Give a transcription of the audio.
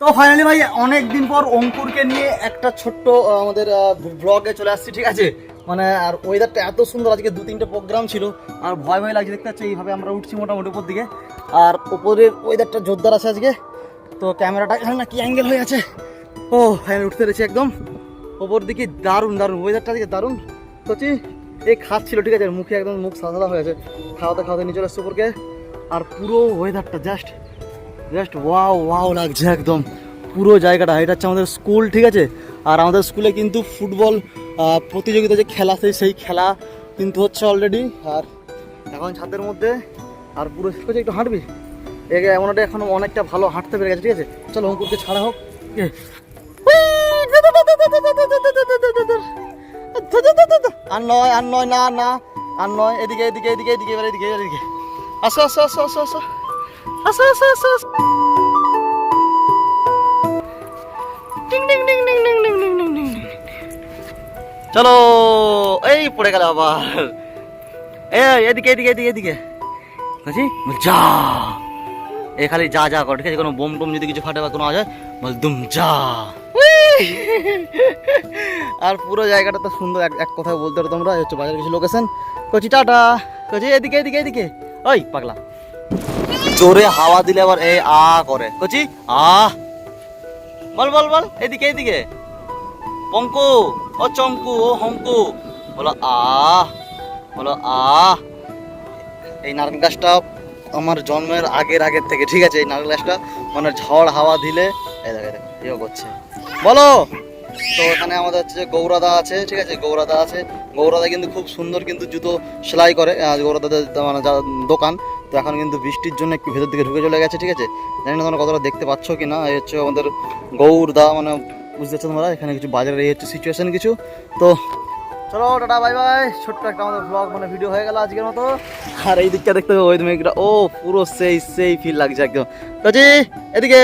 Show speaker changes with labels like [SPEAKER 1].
[SPEAKER 1] তো ফাইনালি ভাই অনেক দিন পর অঙ্কুরকে নিয়ে একটা ছোট্ট আমাদের ব্লগে চলে আসছি, ঠিক আছে? মানে আর ওয়েদারটা এত সুন্দর, আজকে দু তিনটে প্রোগ্রাম ছিল, আর ভয় ভয় লাগছে, দেখতে পাচ্ছি, এইভাবে আমরা উঠছি মোটামুটি উপর দিকে। আর উপরের ওয়েদারটা জোরদার আছে আজকে, তো ক্যামেরাটা এখানে না কি অ্যাঙ্গেল হয়ে আছে? ও ফাইনালি উঠতে রয়েছে একদম। ওপর দিকে দারুণ দারুণ ওয়েদারটা আজকে দারুণ। সচি এই খাচ্ছিল ঠিক আছে, মুখে একদম মুখ সাদা হয়ে আছে। খাওয়াতে খাওয়াতে নিয়ে চলে এসছে উপরকে। আর পুরো ওয়েদারটা জাস্ট জাস্ট ওয়াও ওয়াও লাগছে একদম। পুরো জায়গাটা, এটা হচ্ছে আমাদের স্কুল, ঠিক আছে? আর আমাদের স্কুলে কিন্তু ফুটবল প্রতিযোগিতা যে খেলা সেই সেই খেলা কিন্তু হচ্ছে অলরেডি আর এখন ছাদের মধ্যে, আর পুরো একটু হাঁটবি? একে এমন একটা এখন অনেকটা ভালো হাঁটতে পেরে গেছে, ঠিক আছে? চলো অঙ্কুরকে ছাড়া হোক। আর নয় আর নয়, না না। আর নয়, এদিকে এদিকে এদিকে এদিকে এদিকে এদিকে। আসো আসো আসো আসো আসো। আসো এই পড়ে গেল আবার। এই এদিকে এদিকে এদিকে এদিকে। যা। এ খালি যা যা করে ঠিক আছে? কোনো বোম টোম যদি কিছু ফাটে বা কোনো আওয়াজ হয় বল দুম যা। আর পুরো জায়গাটা তো সুন্দর এক এক কথা বলতে পারো তোমরা হচ্ছে বাজারে কিছু লোকেশন কচি টাটা। কচি এদিকে এদিকে এদিকে। ওই পাগলা। জোরে হাওয়া দিলে আবার এই আ করে। কচি, আ। বল বল বল, এদিকে এদিকে। পঙ্কু, ও চঙ্কু ও হঙ্কু বলো, আ। বলো, আ। এই নারকেল গাছটা আমার জন্মের আগের আগের থেকে, ঠিক আছে? এই নারকেল গাছটা মানে ঝড়, হাওয়া দিলে এই দেখে ইয়ে করছে। বলো! তো এখানে আমাদের হচ্ছে গৌরাদা আছে, ঠিক আছে? গৌরাদা আছে। গৌরাদা কিন্তু খুব সুন্দর কিন্তু জুতো সেলাই করে। গৌরাদাদের মানে দোকান। তো এখন কিন্তু বৃষ্টির জন্য একটু ভেতর দিকে ঢুকে চলে গেছে, ঠিক আছে? জানি না তোমরা কতটা দেখতে পাচ্ছ কি না। এই হচ্ছে আমাদের গৌর দা মানে বুঝতে পারছ তোমরা? এখানে কিছু বাজারের, এই হচ্ছে সিচুয়েশন কিছু। তো চলো, টাটা বাই বাই ছোট্ট একটা আমাদের ব্লগ মানে ভিডিও হয়ে গেল আজকের মতো। আর এই দিকটা দেখতে হবে, ওই মেঘটা ও, পুরো সেই সেই ফিল লাগছে একদম। কাজে, এদিকে।